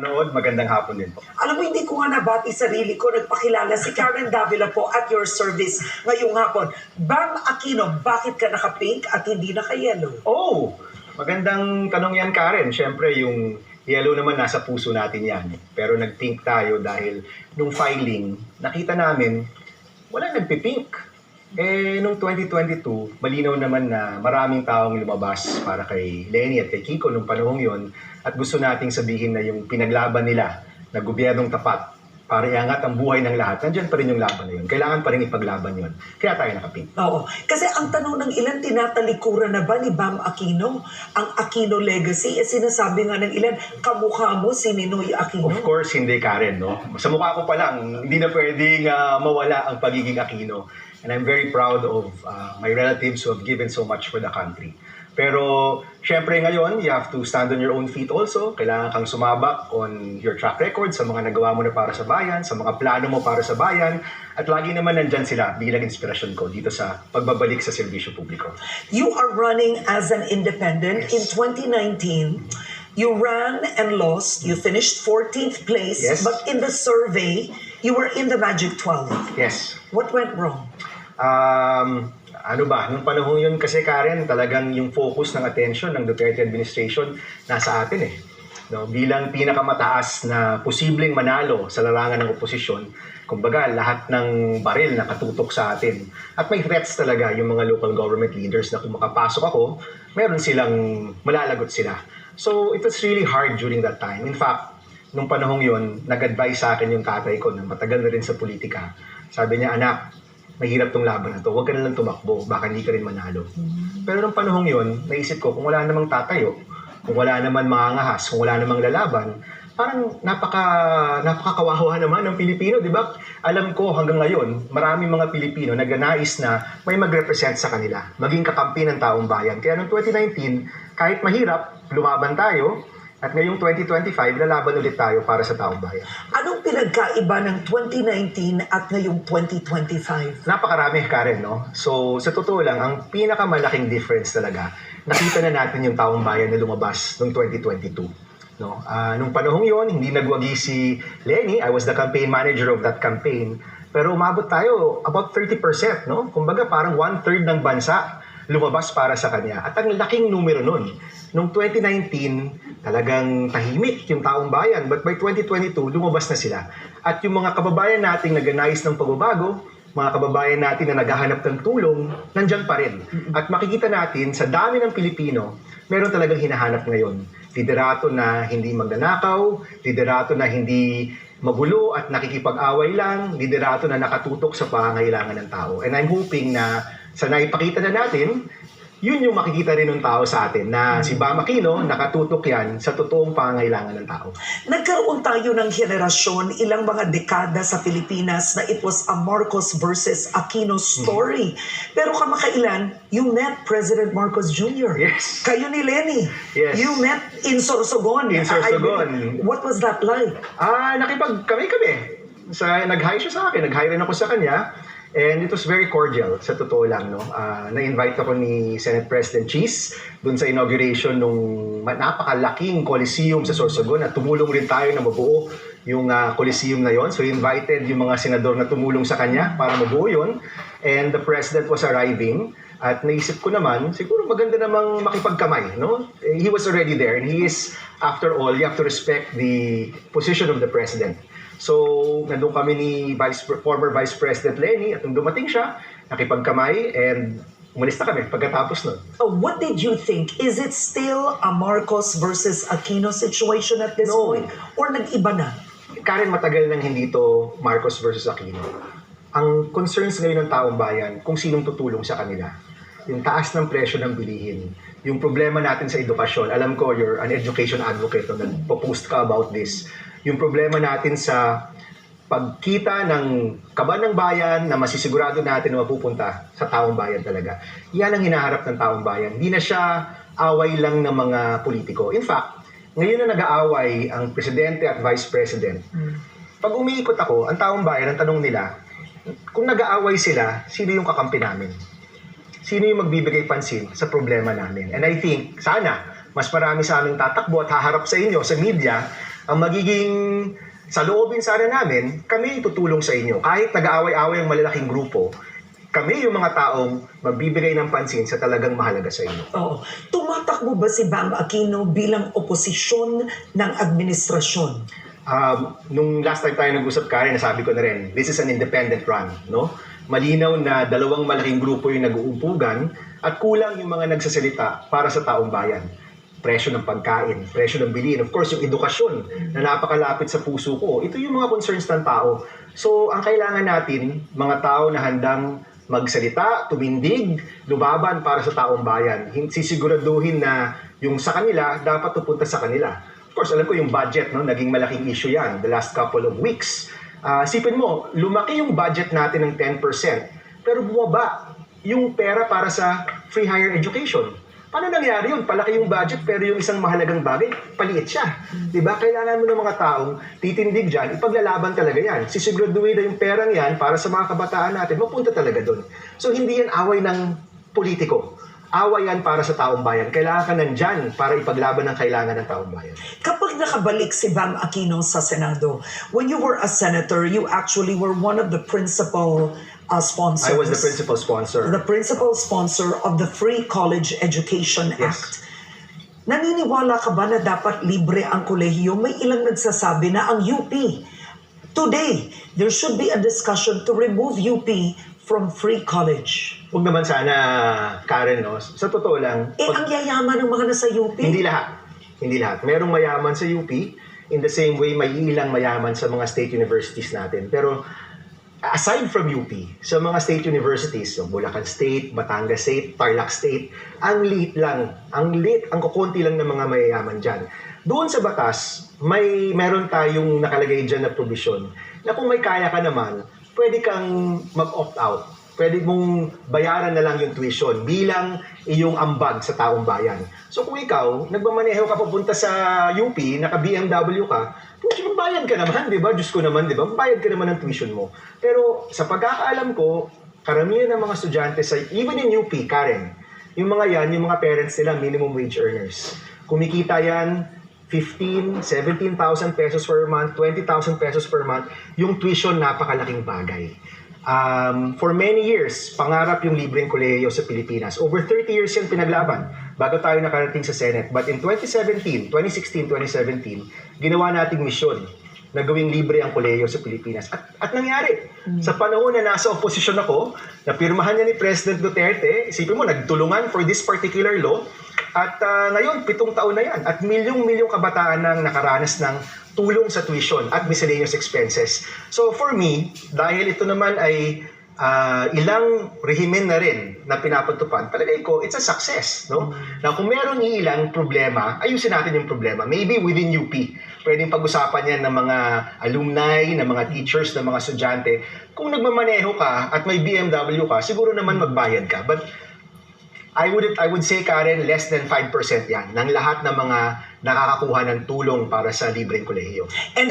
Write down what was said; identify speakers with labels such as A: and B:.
A: Nood, magandang hapon din po.
B: Alam mo, hindi ko nga nabati sarili ko. Nagpakilala si Karen Davila po at your service ngayong hapon. Bam Aquino, bakit ka naka-pink at hindi naka-yellow?
A: Oh, magandang tanong yan, Karen. Siyempre, yung yellow naman nasa puso natin yan. Pero nag-pink tayo dahil nung filing, nakita namin, wala nagpipink. Eh, nung 2022, malinaw naman na maraming taong lumabas para kay Lenny at kay Kiko nung panahong yon at gusto nating sabihin na yung pinaglaban nila na gobyernong tapat para iangat ang buhay ng lahat, nandyan pa rin yung laban na yun. Kailangan pa rin ipaglaban yun. Kaya tayo nakapink.
B: Oo. Kasi ang tanong ng ilan, tinatalikuran na ba ni Bam Aquino? Ang Aquino legacy, eh sinasabi nga ng ilan, kamukha mo si Ninoy Aquino.
A: Of course, hindi Karen, no? Sa mukha ko pa lang, hindi na pwedeng ah, mawala ang pagiging Aquino. And I'm very proud of ah, my relatives who have given so much for the country. Pero, syempre ngayon, you have to stand on your own feet also. Kailangan kang sumabak on your track record sa mga nagawa mo na para sa bayan, sa mga plano mo para sa bayan. At lagi naman nandyan sila bilang inspirasyon ko dito sa pagbabalik sa serbisyo publiko.
B: You are running as an independent. In 2019, you ran and lost. You finished 14th place.
A: Yes.
B: But in the survey, you were in the Magic 12.
A: Yes,
B: What went wrong?
A: Um, ano ba, nung panahon yun kasi Karen, talagang yung focus ng attention ng Duterte administration nasa atin eh. No, bilang pinakamataas na posibleng manalo sa larangan ng oposisyon, kumbaga lahat ng baril nakatutok sa atin. At may threats talaga yung mga local government leaders na kung makapasok ako, meron silang malalagot sila. So it was really hard during that time. In fact, nung panahong yon, nag-advise sa akin yung tatay ko na matagal na rin sa politika. Sabi niya, anak, mahirap tong laban na to. Huwag ka na lang tumakbo, baka hindi ka rin manalo. Pero nung panahong yon, naisip ko, kung wala namang tatayo, kung wala naman mangangahas, kung wala namang lalaban, parang napaka napakakawawa naman ng Pilipino, di ba? Alam ko hanggang ngayon, maraming mga Pilipino nagnanais na may mag-represent sa kanila, maging kakampi ng taong bayan. Kaya noong 2019, kahit mahirap, lumaban tayo, at ngayong 2025, lalaban ulit tayo para sa taong bayan.
B: Anong pinagkaiba ng 2019 at ngayong 2025?
A: Napakarami, Karen, no? So, sa totoo lang, ang pinakamalaking difference talaga, nakita na natin yung taong bayan na lumabas noong 2022. No? Ah, nung panahong yon hindi nagwagi si Lenny. I was the campaign manager of that campaign. Pero umabot tayo about 30%, no? Kumbaga parang one-third ng bansa lumabas para sa kanya. At ang laking numero nun. Noong 2019, talagang tahimik yung taong bayan. But by 2022, lumabas na sila. At yung mga kababayan nating naganais ng pagbabago, mga kababayan natin na naghahanap ng tulong, nandyan pa rin. At makikita natin sa dami ng Pilipino, meron talagang hinahanap ngayon. Liderato na hindi magnanakaw, liderato na hindi magulo at nakikipag-away lang, liderato na nakatutok sa pangangailangan ng tao. And I'm hoping na sa naipakita na natin, yun yung makikita rin ng tao sa atin na si Bam Aquino nakatutok yan sa totoong pangangailangan ng tao.
B: Nagkaroon tayo ng henerasyon, ilang mga dekada sa Pilipinas na it was a Marcos versus Aquino story. Pero kamakailan, you met President Marcos Jr.
A: Yes.
B: Kayo ni Lenny.
A: Yes.
B: You met in Sorsogon.
A: In Sorsogon.
B: I- What was that like?
A: Ah, nakipag kami kami. Sa nag-hi siya sa akin, nag-hi rin ako sa kanya. And it was very cordial, sa totoo lang, no? Ah, na-invite ako ni Senate President Cheese dun sa inauguration ma- napakalaking Coliseum sa Sorsogon at tumulong rin tayo na mabuo yung ah, Coliseum na yon. So invited yung mga senador na tumulong sa kanya para mabuo yon. And the President was arriving at naisip ko naman, siguro maganda namang makipagkamay, no? Eh, He was already there and he is, after all, you have to respect the position of the President. So, nandun kami ni Vice, former Vice President Lenny at nung dumating siya, nakipagkamay and umalis na kami pagkatapos nun.
B: Oh, what did you think? Is it still a Marcos versus Aquino situation at this
A: No.
B: point? Or nag-iba na?
A: Karen, matagal nang hindi to Marcos versus Aquino. Ang concerns ngayon ng taong bayan, kung sinong tutulong sa kanila. Yung taas ng presyo ng bilihin. Yung problema natin sa edukasyon. Alam ko, you're an education advocate na nagpo-post ka about this. Yung problema natin sa pagkita ng kaban ng bayan na masisigurado natin na mapupunta sa taong bayan talaga. Yan ang hinaharap ng taong bayan. Hindi na siya away lang ng mga politiko. In fact, ngayon na nag-aaway ang presidente at vice president, pag umiikot ako, ang taong bayan, ang tanong nila, kung nag-aaway sila, sino yung kakampi namin? Sino yung magbibigay pansin sa problema namin? And I think, sana, mas marami sa aming tatakbo at haharap sa inyo, sa media, Ang magiging sa loobin sana namin, kami tutulong sa inyo. Kahit nag-aaway-away ang malalaking grupo, kami yung mga taong magbibigay ng pansin sa talagang mahalaga sa inyo.
B: Oo. Tumatakbo ba si Bam Aquino bilang oposisyon ng administrasyon?
A: Um, nung last time tayo nag-usap, Karen, nasabi ko na rin, this is an independent run, no? Malinaw na dalawang malaking grupo yung nag-uupugan at kulang yung mga nagsasalita para sa taong bayan. Presyo ng pagkain, presyo ng bilihin, of course, yung edukasyon na napakalapit sa puso ko. Ito yung mga concerns ng tao. So, ang kailangan natin, mga tao na handang magsalita, tumindig, lumaban para sa taong bayan. Hin- Sisiguraduhin na yung sa kanila, dapat tupunta sa kanila. Of course, alam ko yung budget, no, naging malaking issue yan the last couple of weeks. Ah, sipin mo, lumaki yung budget natin ng 10%, pero bumaba yung pera para sa free higher education. Paano nangyari yun? Palaki yung budget pero yung isang mahalagang bagay, paliit siya. Di ba? Kailangan mo ng mga taong titindig dyan, ipaglalaban talaga yan. Sisiguraduhin na yung perang yan para sa mga kabataan natin, mapunta talaga doon. So hindi yan away ng politiko. Away yan para sa taong bayan. Kailangan ka nandyan para ipaglaban ang kailangan ng taong bayan.
B: Kapag nakabalik si Bam Aquino sa Senado, when you were a senator, you actually were one of the principal uh, sponsors.
A: I was the principal sponsor.
B: the principal sponsor of the Free College Education
A: Yes.
B: Act. Naniniwala ka ba na dapat libre ang kolehiyo? May ilang nagsasabi na ang UP. Today, there should be a discussion to remove UP from free college.
A: Huwag naman sana, Karen, no? Sa totoo lang,
B: Eh, ang yayaman ng mga nasa UP.
A: Hindi lahat. Hindi lahat. Merong mayaman sa UP. In the same way, may ilang mayaman sa mga state universities natin. Pero aside from UP, sa mga state universities, so Bulacan State, Batangas State, Tarlac State, ang liit lang, ang liit, ang kukunti lang ng mga mayayaman dyan. Doon sa batas, may meron tayong nakalagay dyan na provision na kung may kaya ka naman, pwede kang mag-opt out pwede mong bayaran na lang yung tuition bilang iyong ambag sa taong bayan. So kung ikaw, nagmamaneho ka papunta sa UP, naka-BMW ka, puti magbayad ka naman, di ba? Diyos ko naman, di ba? Magbayad ka naman ng tuition mo. Pero sa pagkakaalam ko, karamihan ng mga estudyante sa, even in UP, Karen, yung mga yan, yung mga parents nila, minimum wage earners. Kumikita yan, 15, 17,000 pesos per month, 20,000 pesos per month, yung tuition napakalaking bagay. Um, for many years, pangarap yung libreng kolehiyo sa Pilipinas. Over 30 years yan pinaglaban bago tayo nakarating sa Senate. But in 2017, 2016, 2017, ginawa nating misyon na gawing libre ang kolehiyo sa Pilipinas. At, at nangyari. Sa panahon na nasa oposisyon ako, napirmahan niya ni President Duterte, isipin mo, nagtulungan for this particular law. At ah, ngayon, pitong taon na yan. At milyong-milyong kabataan nang nakaranas ng tulong sa tuition at miscellaneous expenses. So for me, dahil ito naman ay ah, ilang rehimen na rin na pinapatupad, palagay ko, it's a success. No? Na kung meron ilang problema, ayusin natin yung problema. Maybe within UP, pwedeng pag-usapan yan ng mga alumni, ng mga teachers, ng mga estudyante. Kung nagmamaneho ka at may BMW ka, siguro naman magbayad ka. But I would I would say Karen less than 5% 'yan ng lahat ng mga nakakakuha ng tulong para sa libreng kolehiyo.
B: And